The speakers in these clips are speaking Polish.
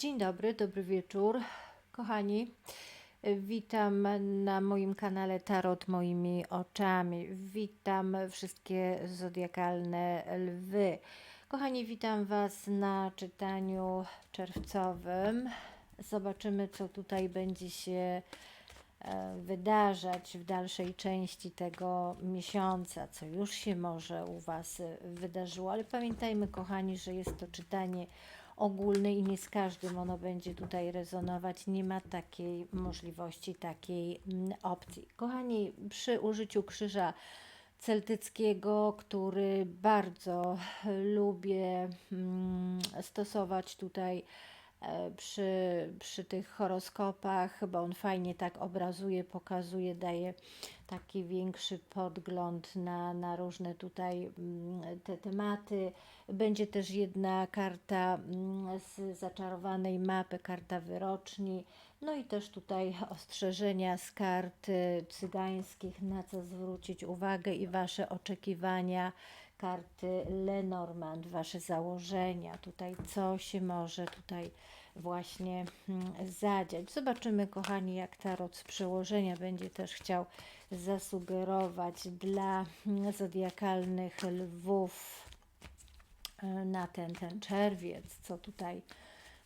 Dzień dobry, dobry wieczór, kochani. Witam na moim kanale Tarot moimi oczami. Witam wszystkie zodiakalne lwy. Kochani, witam Was na czytaniu czerwcowym. Zobaczymy, co tutaj będzie się e, wydarzać w dalszej części tego miesiąca, co już się może u Was wydarzyło. Ale pamiętajmy, kochani, że jest to czytanie ogólny i nie z każdym ono będzie tutaj rezonować. Nie ma takiej możliwości, takiej mm, opcji. Kochani, przy użyciu krzyża celtyckiego, który bardzo lubię mm, stosować tutaj przy, przy tych horoskopach, bo on fajnie tak obrazuje, pokazuje, daje taki większy podgląd na, na różne tutaj mm, te tematy. Będzie też jedna karta mm, z zaczarowanej mapy, karta wyroczni. No i też tutaj ostrzeżenia z kart cygańskich, na co zwrócić uwagę i Wasze oczekiwania karty Lenormand, Wasze założenia, tutaj co się może tutaj właśnie mm, zadziać. Zobaczymy, kochani, jak tarot z przełożenia będzie też chciał zasugerować dla mm, zodiakalnych lwów e, na ten, ten czerwiec, co tutaj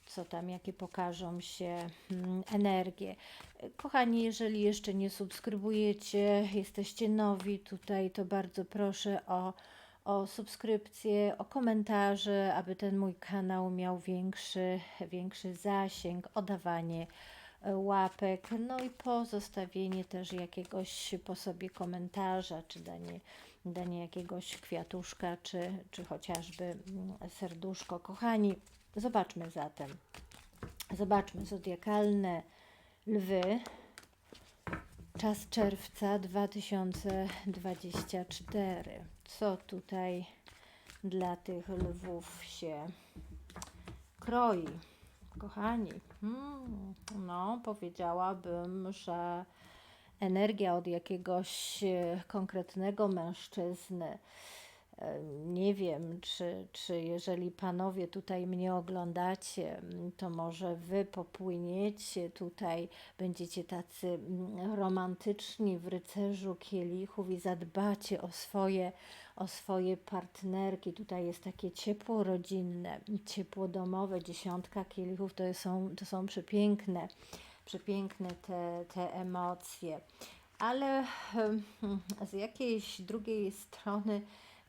co tam, jakie pokażą się mm, energie. Kochani, jeżeli jeszcze nie subskrybujecie, jesteście nowi tutaj, to bardzo proszę o o subskrypcję, o komentarze, aby ten mój kanał miał większy, większy zasięg, o dawanie e, łapek, no i pozostawienie też jakiegoś po sobie komentarza, czy danie, danie jakiegoś kwiatuszka, czy, czy chociażby mm, serduszko. Kochani, zobaczmy zatem. Zobaczmy zodiakalne lwy. Czas czerwca 2024 co tutaj dla tych lwów się kroi. Kochani, hmm, no powiedziałabym, że energia od jakiegoś konkretnego mężczyzny nie wiem, czy, czy jeżeli panowie tutaj mnie oglądacie, to może wy popłyniecie tutaj, będziecie tacy romantyczni w rycerzu kielichów i zadbacie o swoje, o swoje partnerki. Tutaj jest takie ciepło rodzinne, ciepło domowe, dziesiątka kielichów to są, to są przepiękne, przepiękne te, te emocje. Ale z jakiejś drugiej strony,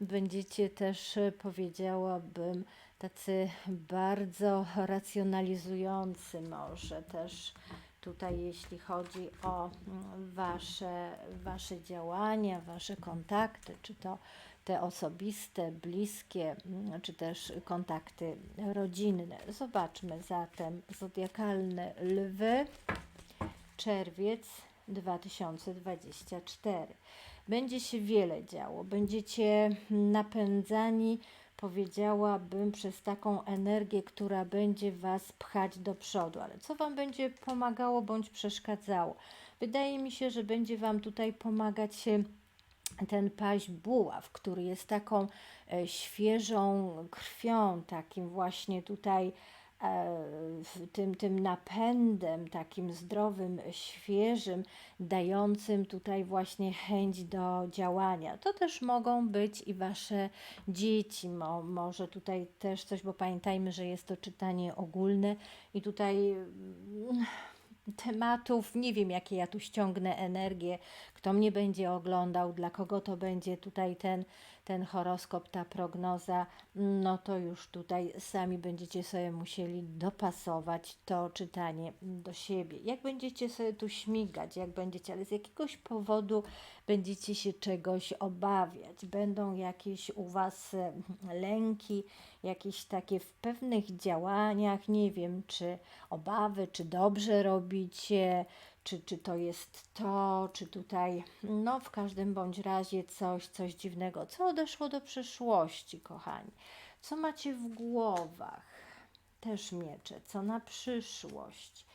będziecie też, e, powiedziałabym, tacy bardzo racjonalizujący, może też tutaj, jeśli chodzi o mm, wasze, wasze działania, wasze kontakty, czy to te osobiste, bliskie, mm, czy też kontakty rodzinne. Zobaczmy zatem zodiakalne lwy, czerwiec 2024 będzie się wiele działo. Będziecie napędzani, powiedziałabym, przez taką energię, która będzie Was pchać do przodu. Ale co Wam będzie pomagało bądź przeszkadzało? Wydaje mi się, że będzie Wam tutaj pomagać się ten paź buław, który jest taką e, świeżą krwią, takim właśnie tutaj tym, tym napędem takim zdrowym, świeżym, dającym tutaj właśnie chęć do działania. To też mogą być i Wasze dzieci, Mo, może tutaj też coś, bo pamiętajmy, że jest to czytanie ogólne i tutaj mm, tematów, nie wiem jakie ja tu ściągnę energię, kto mnie będzie oglądał, dla kogo to będzie tutaj ten ten horoskop, ta prognoza, no to już tutaj sami będziecie sobie musieli dopasować to czytanie do siebie. Jak będziecie sobie tu śmigać, jak będziecie, ale z jakiegoś powodu będziecie się czegoś obawiać, będą jakieś u Was e, lęki, jakieś takie w pewnych działaniach, nie wiem, czy obawy, czy dobrze robicie, czy, czy to jest to, czy tutaj, no w każdym bądź razie coś, coś dziwnego. Co odeszło do przeszłości, kochani? Co macie w głowach? Też miecze. Co na przyszłość?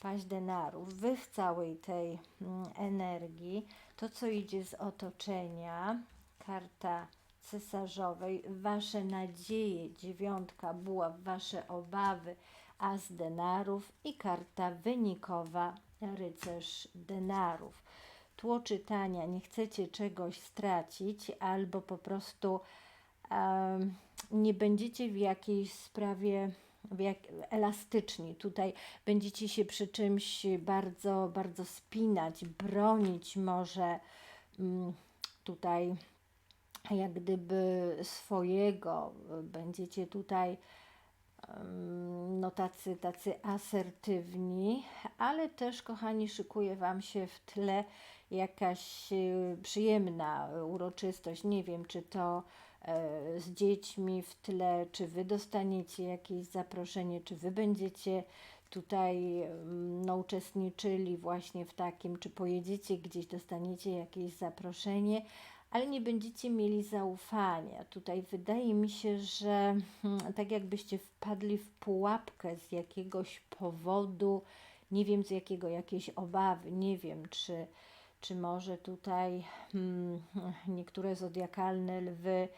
Paź denarów. Wy w całej tej mm, energii, to co idzie z otoczenia, karta cesarzowej, wasze nadzieje, dziewiątka buław, wasze obawy, as denarów i karta wynikowa rycerz denarów. Tło czytania, nie chcecie czegoś stracić albo po prostu em, nie będziecie w jakiejś sprawie jak, elastyczni. Tutaj będziecie się przy czymś bardzo, bardzo spinać, bronić może mm, tutaj jak gdyby swojego. Będziecie tutaj no tacy, tacy asertywni, ale też, kochani, szykuje Wam się w tle jakaś e, przyjemna uroczystość. Nie wiem, czy to e, z dziećmi w tle, czy Wy dostaniecie jakieś zaproszenie, czy Wy będziecie tutaj no, uczestniczyli właśnie w takim, czy pojedziecie gdzieś, dostaniecie jakieś zaproszenie, ale nie będziecie mieli zaufania. Tutaj wydaje mi się, że hmm, tak jakbyście wpadli w pułapkę z jakiegoś powodu, nie wiem z jakiego, jakiejś obawy, nie wiem, czy, czy może tutaj hmm, niektóre zodiakalne lwy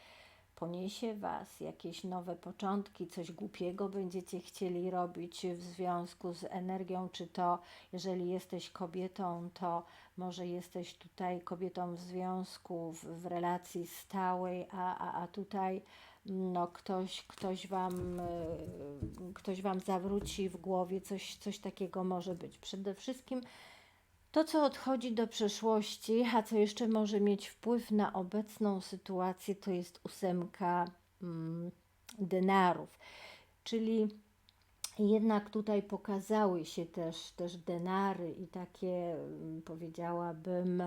poniesie Was jakieś nowe początki, coś głupiego będziecie chcieli robić w związku z energią, czy to, jeżeli jesteś kobietą, to może jesteś tutaj kobietą w związku, w, w relacji stałej, a, a, a tutaj no, ktoś, ktoś, wam, y, ktoś Wam zawróci w głowie, coś, coś takiego może być. Przede wszystkim to, co odchodzi do przeszłości, a co jeszcze może mieć wpływ na obecną sytuację, to jest ósemka mm, denarów. Czyli jednak tutaj pokazały się też, też denary i takie, mm, powiedziałabym,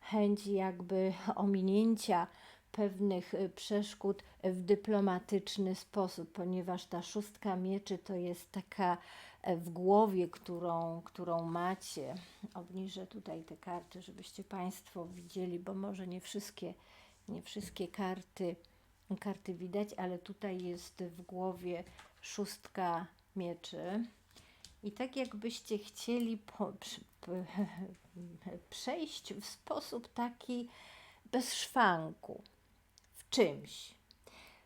chęci jakby ominięcia pewnych y, przeszkód w dyplomatyczny sposób, ponieważ ta szóstka mieczy to jest taka e, w głowie, którą, którą macie. Obniżę tutaj te karty, żebyście Państwo widzieli, bo może nie wszystkie, nie wszystkie karty, karty widać, ale tutaj jest w głowie szóstka mieczy. I tak jakbyście chcieli po, przejść w sposób taki bez szwanku w czymś.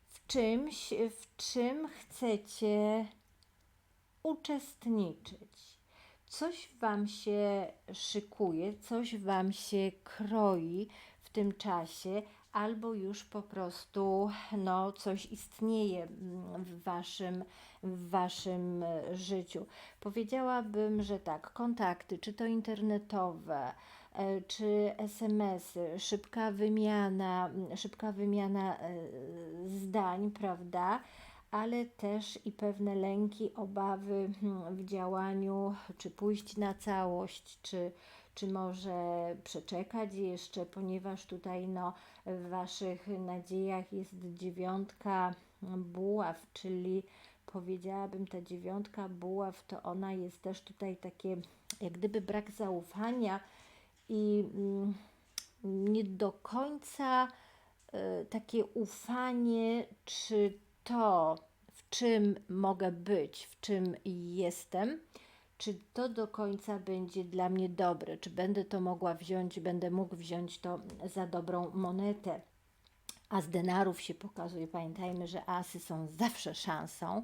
W czymś, w czym chcecie uczestniczyć. Coś Wam się szykuje, coś Wam się kroi w tym czasie, albo już po prostu no, coś istnieje w waszym, w waszym życiu. Powiedziałabym, że tak, kontakty, czy to internetowe, E, czy SMS-y, szybka wymiana, szybka wymiana e, zdań, prawda? Ale też i pewne lęki, obawy hmm, w działaniu, czy pójść na całość, czy, czy może przeczekać jeszcze, ponieważ tutaj no, w Waszych nadziejach jest dziewiątka buław, czyli powiedziałabym, ta dziewiątka buław, to ona jest też tutaj takie, jak gdyby brak zaufania, i mm, nie do końca e, takie ufanie, czy to, w czym mogę być, w czym jestem, czy to do końca będzie dla mnie dobre, czy będę to mogła wziąć, będę mógł wziąć to za dobrą monetę. A z denarów się pokazuje, pamiętajmy, że asy są zawsze szansą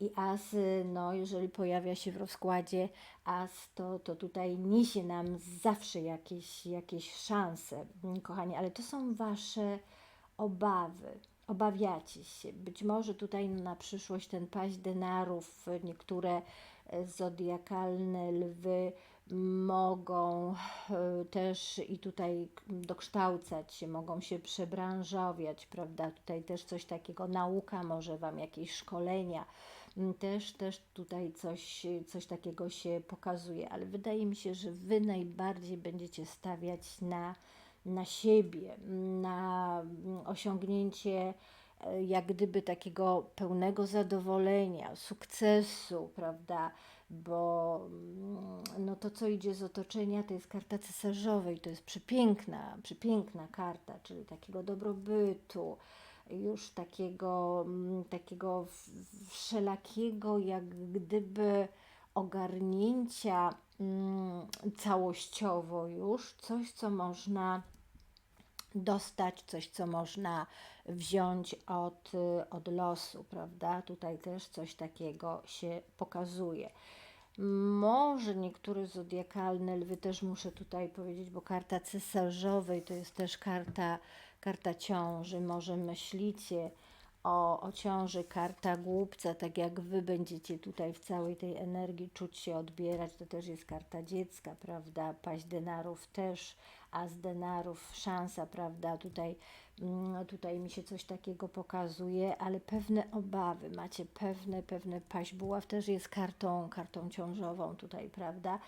i as, no jeżeli pojawia się w rozkładzie as, to, to tutaj niesie nam zawsze jakieś, jakieś szanse, kochani, ale to są Wasze obawy. Obawiacie się. Być może tutaj na przyszłość ten paść denarów, niektóre e, zodiakalne lwy mogą e, też i tutaj dokształcać się, mogą się przebranżowiać, prawda? Tutaj też coś takiego, nauka może Wam, jakieś szkolenia, mm, też, też tutaj coś, coś takiego się pokazuje, ale wydaje mi się, że Wy najbardziej będziecie stawiać na, na siebie, na osiągnięcie e, jak gdyby takiego pełnego zadowolenia, sukcesu, prawda? bo mm, no to, co idzie z otoczenia, to jest karta cesarzowej, to jest przepiękna, przepiękna karta, czyli takiego dobrobytu, już takiego, mm, takiego wszelakiego, jak gdyby ogarnięcia mm, całościowo już, coś, co można dostać, coś, co można wziąć od, od losu, prawda? Tutaj też coś takiego się pokazuje. Może niektóre zodiakalne lwy też muszę tutaj powiedzieć, bo karta cesarzowej to jest też karta, karta ciąży. Może myślicie o, o ciąży, karta głupca, tak jak wy będziecie tutaj w całej tej energii czuć się odbierać, to też jest karta dziecka, prawda? Paść denarów też, a z denarów szansa, prawda? Tutaj, mm, tutaj mi się coś takiego pokazuje, ale pewne obawy, macie pewne, pewne paść buław też jest kartą, kartą ciążową tutaj, prawda?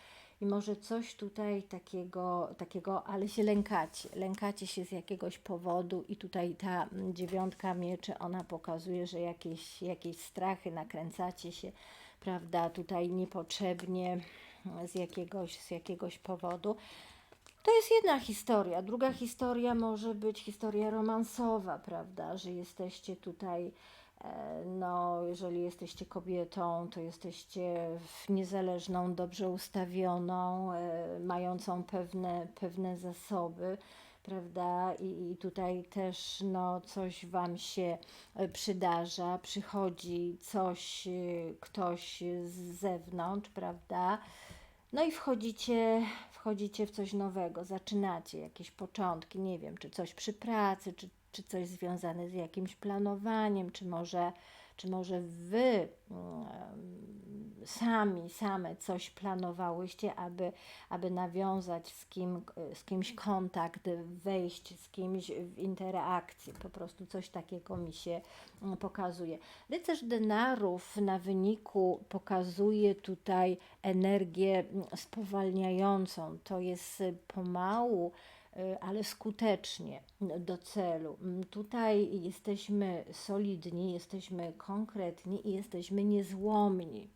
I może coś tutaj takiego, takiego, ale się lękacie. Lękacie się z jakiegoś powodu i tutaj ta mm, dziewiątka mieczy, ona pokazuje, że jakieś, jakieś strachy, nakręcacie się, prawda, tutaj niepotrzebnie z jakiegoś, z jakiegoś powodu. To jest jedna historia. Druga historia może być historia romansowa, prawda, że jesteście tutaj E, no, jeżeli jesteście kobietą, to jesteście niezależną, dobrze ustawioną, e, mającą pewne, pewne zasoby, prawda? I, I tutaj też no, coś Wam się e, przydarza, przychodzi coś, ktoś z zewnątrz, prawda? No i wchodzicie, wchodzicie w coś nowego, zaczynacie jakieś początki, nie wiem, czy coś przy pracy, czy czy coś związane z jakimś planowaniem, czy może, czy może wy mm, sami, same coś planowałyście, aby, aby nawiązać z, kim, z kimś kontakt, wejść z kimś w interakcję. Po prostu coś takiego mi się mm, pokazuje. Rycerz denarów na wyniku pokazuje tutaj energię mm, spowalniającą. To jest pomału ale skutecznie do celu. Mm, tutaj jesteśmy solidni, jesteśmy konkretni i jesteśmy niezłomni.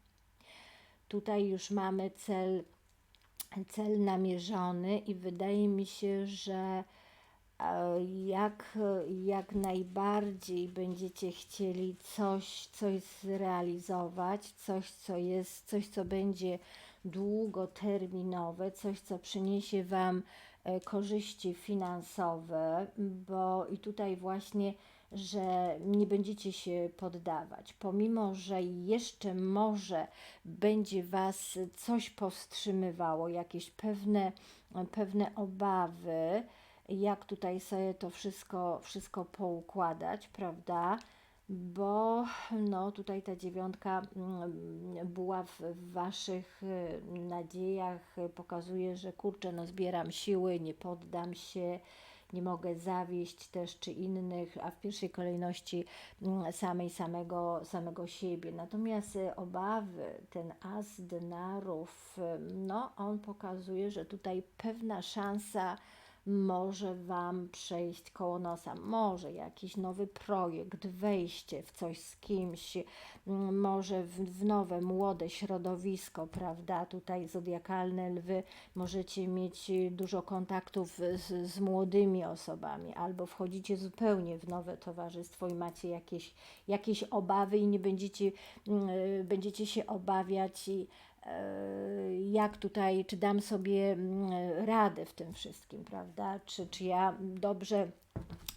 Tutaj już mamy cel, cel namierzony i wydaje mi się, że e, jak, jak najbardziej będziecie chcieli coś, coś zrealizować, coś, co jest, coś, co będzie długoterminowe, coś, co przyniesie Wam korzyści finansowe, bo i tutaj właśnie, że nie będziecie się poddawać, pomimo że jeszcze może będzie Was coś powstrzymywało, jakieś pewne, pewne obawy, jak tutaj sobie to wszystko, wszystko poukładać, prawda? Bo no, tutaj ta dziewiątka mm, była w, Waszych y, nadziejach, pokazuje, że kurczę, no zbieram siły, nie poddam się, nie mogę zawieść też czy innych, a w pierwszej kolejności mm, samej samego, samego siebie. Natomiast y, obawy, ten as denarów, y, no on pokazuje, że tutaj pewna szansa może Wam przejść koło nosa, może jakiś nowy projekt, wejście w coś z kimś, mm, może w, nowe, młode środowisko, prawda? Tutaj zodiakalne lwy, możecie mieć dużo kontaktów z, z młodymi osobami, albo wchodzicie zupełnie w nowe towarzystwo i macie jakieś, jakieś obawy i nie będziecie, mm, będziecie się obawiać i jak tutaj, czy dam sobie mm, radę w tym wszystkim, prawda? Czy, czy ja dobrze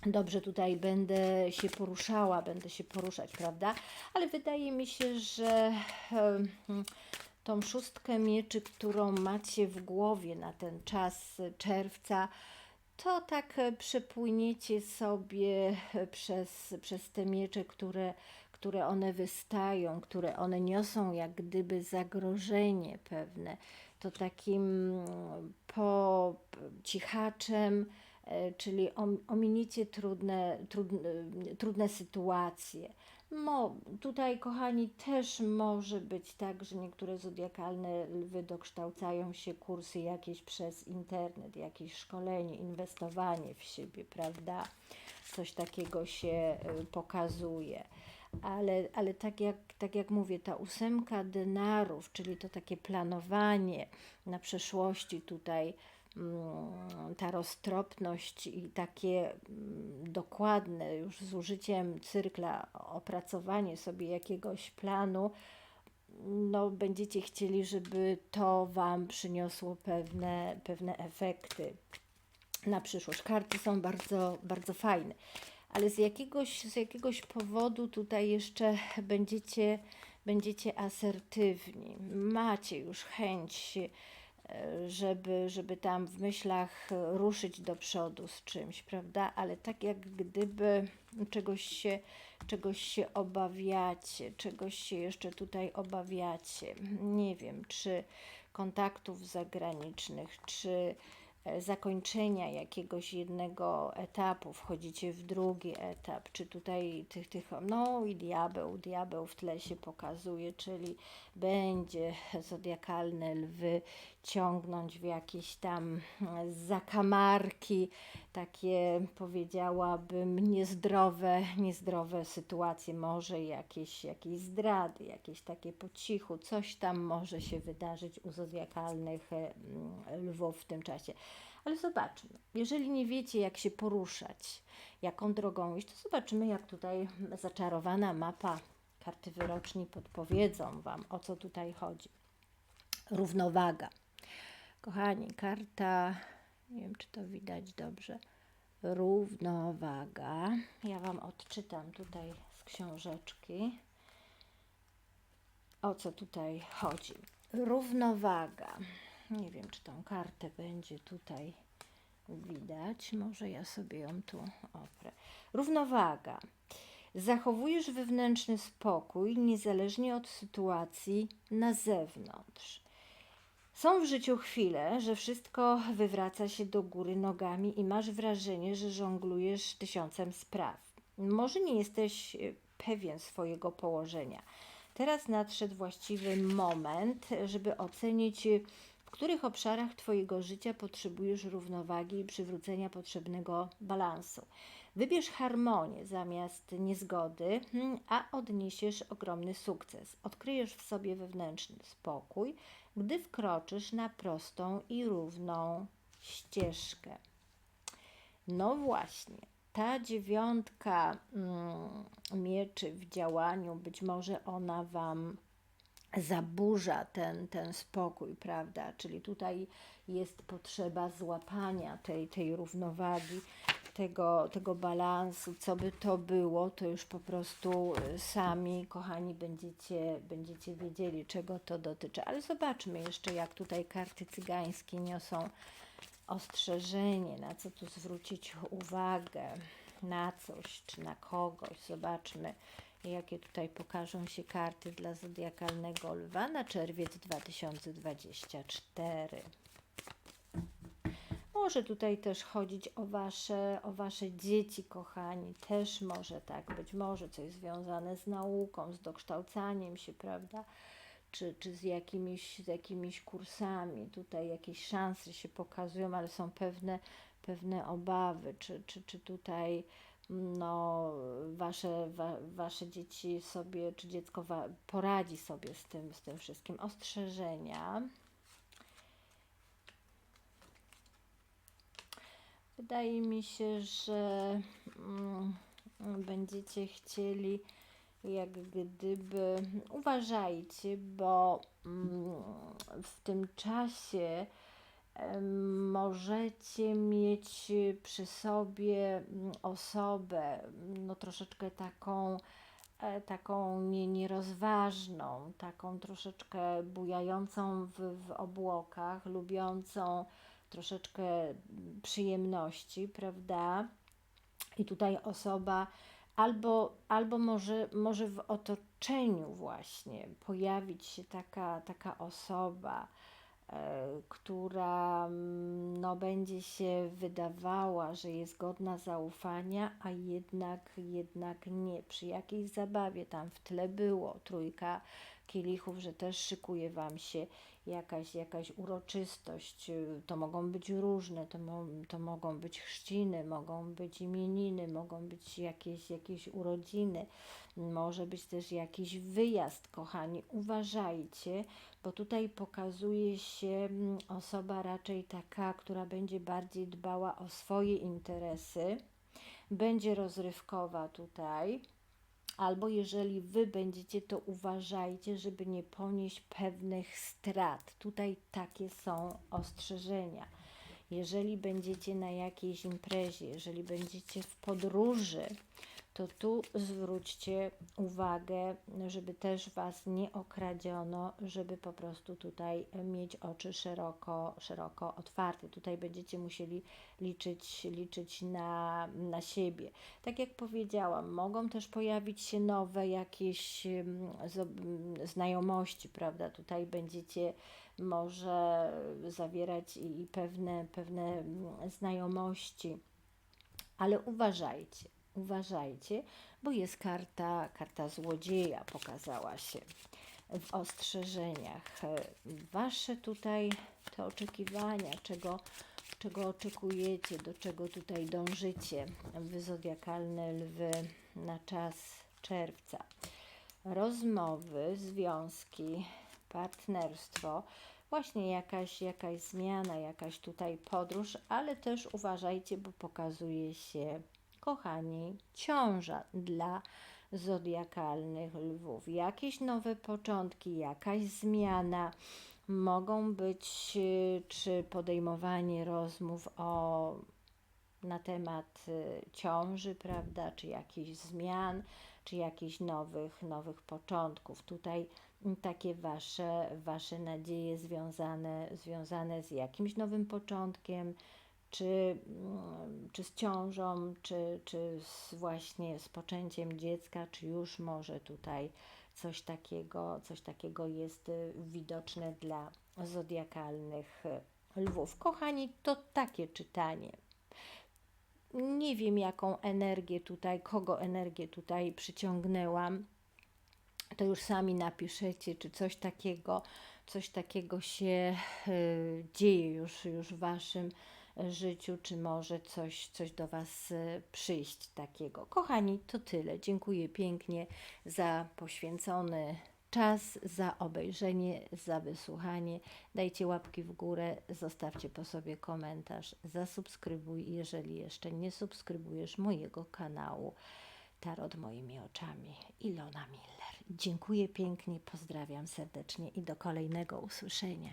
dobrze tutaj będę się poruszała, będę się poruszać, prawda? Ale wydaje mi się, że tą szóstkę mieczy, którą macie w głowie na ten czas czerwca, to tak przepłyniecie sobie przez, przez te miecze, które, które one wystają, które one niosą jak gdyby zagrożenie pewne, to takim po cichaczem, e, czyli ominicie trudne, trudne, trudne sytuacje. Mo, tutaj, kochani, też może być tak, że niektóre zodiakalne lwy dokształcają się kursy jakieś przez internet, jakieś szkolenie, inwestowanie w siebie, prawda? Coś takiego się e, pokazuje ale, ale tak, jak, tak jak mówię, ta ósemka denarów, czyli to takie planowanie na przeszłości tutaj, mm, ta roztropność i takie mm, dokładne, już z użyciem cyrkla, opracowanie sobie jakiegoś planu, no, będziecie chcieli, żeby to Wam przyniosło pewne, pewne efekty. na przyszłość. Karty są bardzo, bardzo fajne, ale z jakiegoś, z jakiegoś powodu tutaj jeszcze będziecie, będziecie asertywni. Macie już chęć, żeby, żeby tam w myślach ruszyć do przodu z czymś, prawda? Ale tak jak gdyby czegoś się, czegoś się obawiacie, czegoś się jeszcze tutaj obawiacie. Nie wiem, czy kontaktów zagranicznych, czy e, zakończenia jakiegoś jednego etapu, wchodzicie w drugi etap, czy tutaj tych, tych, no i diabeł, diabeł w tle się pokazuje, czyli będzie zodiakalne lwy ciągnąć w jakieś tam e, zakamarki, takie powiedziałabym niezdrowe, niezdrowe sytuacje, może jakieś, jakieś zdrady, jakieś takie po cichu, coś tam może się wydarzyć u zodiakalnych e, mm, lwów w tym czasie. Ale zobaczmy, jeżeli nie wiecie, jak się poruszać, jaką drogą iść, to zobaczymy, jak tutaj zaczarowana mapa karty wyroczni podpowiedzą Wam, o co tutaj chodzi. Równowaga. Kochani, karta, nie wiem czy to widać dobrze, równowaga. Ja Wam odczytam tutaj z książeczki, o co tutaj chodzi. Równowaga. Nie wiem, czy tą kartę będzie tutaj widać. Może ja sobie ją tu oprę. Równowaga. Zachowujesz wewnętrzny spokój niezależnie od sytuacji na zewnątrz. Są w życiu chwile, że wszystko wywraca się do góry nogami i masz wrażenie, że żonglujesz tysiącem spraw. Może nie jesteś e, pewien swojego położenia. Teraz nadszedł właściwy moment, żeby ocenić, w których obszarach Twojego życia potrzebujesz równowagi i przywrócenia potrzebnego balansu. Wybierz harmonię zamiast niezgody, hmm, a odniesiesz ogromny sukces. Odkryjesz w sobie wewnętrzny spokój, gdy wkroczysz na prostą i równą ścieżkę. No właśnie, ta dziewiątka mm, mieczy w działaniu, być może ona Wam zaburza ten, ten spokój, prawda? Czyli tutaj jest potrzeba złapania tej, tej równowagi, tego, tego balansu, co by to było, to już po prostu y, sami, kochani, będziecie, będziecie wiedzieli, czego to dotyczy. Ale zobaczmy jeszcze, jak tutaj karty cygańskie niosą ostrzeżenie, na co tu zwrócić uwagę, na coś czy na kogoś. Zobaczmy, jakie tutaj pokażą się karty dla zodiakalnego lwa na czerwiec 2024. Może tutaj też chodzić o wasze, o wasze dzieci, kochani. Też może tak być. Może coś związane z nauką, z dokształcaniem się, prawda? Czy, czy z, jakimiś, z jakimiś kursami. Tutaj jakieś szanse się pokazują, ale są pewne, pewne obawy. Czy, czy, czy tutaj no, wasze, wa, wasze dzieci sobie, czy dziecko wa, poradzi sobie z tym, z tym wszystkim. Ostrzeżenia. Wydaje mi się, że mm, będziecie chcieli jak gdyby uważajcie, bo mm, w tym czasie możecie mieć przy sobie mm, osobę, no troszeczkę taką, e, taką nie, nierozważną, taką troszeczkę bujającą w, w obłokach, lubiącą troszeczkę przyjemności, prawda? I tutaj osoba albo, albo może, może w otoczeniu właśnie pojawić się taka, taka osoba, e, która mm, no, będzie się wydawała, że jest godna zaufania, a jednak, jednak nie. Przy jakiejś zabawie tam w tle było trójka kielichów, że też szykuje Wam się jakaś, jakaś uroczystość. To mogą być różne, to, mo, to mogą być chrzciny, mogą być imieniny, mogą być jakieś, jakieś urodziny, może być też jakiś wyjazd, kochani. Uważajcie, bo tutaj pokazuje się mm, osoba raczej taka, która będzie bardziej dbała o swoje interesy, będzie rozrywkowa tutaj albo jeżeli wy będziecie, to uważajcie, żeby nie ponieść pewnych strat. Tutaj takie są ostrzeżenia. Jeżeli będziecie na jakiejś imprezie, jeżeli będziecie w podróży, to tu zwróćcie uwagę, żeby też Was nie okradziono, żeby po prostu tutaj mieć oczy szeroko, szeroko otwarte. Tutaj będziecie musieli liczyć, liczyć na, na siebie. Tak jak powiedziałam, mogą też pojawić się nowe jakieś mm, znajomości, prawda? Tutaj będziecie może zawierać i i pewne, pewne mm, znajomości, ale uważajcie, uważajcie, bo jest karta, karta złodzieja pokazała się w ostrzeżeniach. Wasze tutaj te oczekiwania, czego, czego oczekujecie, do czego tutaj dążycie, wy zodiakalne lwy na czas czerwca. Rozmowy, związki, partnerstwo, właśnie jakaś, jakaś zmiana, jakaś tutaj podróż, ale też uważajcie, bo pokazuje się, kochani, ciąża dla zodiakalnych lwów. Jakieś nowe początki, jakaś zmiana. Mogą być y, czy podejmowanie rozmów o na temat y, ciąży, prawda, czy jakichś zmian, czy jakichś nowych, nowych początków. Tutaj takie wasze, wasze nadzieje związane, związane z jakimś nowym początkiem, czy, mm, czy z ciążą, czy, czy z właśnie z poczęciem dziecka, czy już może tutaj coś takiego, coś takiego jest y, widoczne dla zodiakalnych y, lwów. Kochani, to takie czytanie. Nie wiem, jaką energię tutaj, kogo energię tutaj przyciągnęłam. To już sami napiszecie, czy coś takiego, coś takiego się y, dzieje już, już w waszym życiu, czy może coś, coś do Was y, przyjść takiego. Kochani, to tyle. Dziękuję pięknie za poświęcony czas, za obejrzenie, za wysłuchanie. Dajcie łapki w górę, zostawcie po sobie komentarz, zasubskrybuj, jeżeli jeszcze nie subskrybujesz mojego kanału Tarot moimi oczami. Ilona Miller. Dziękuję pięknie, pozdrawiam serdecznie i do kolejnego usłyszenia.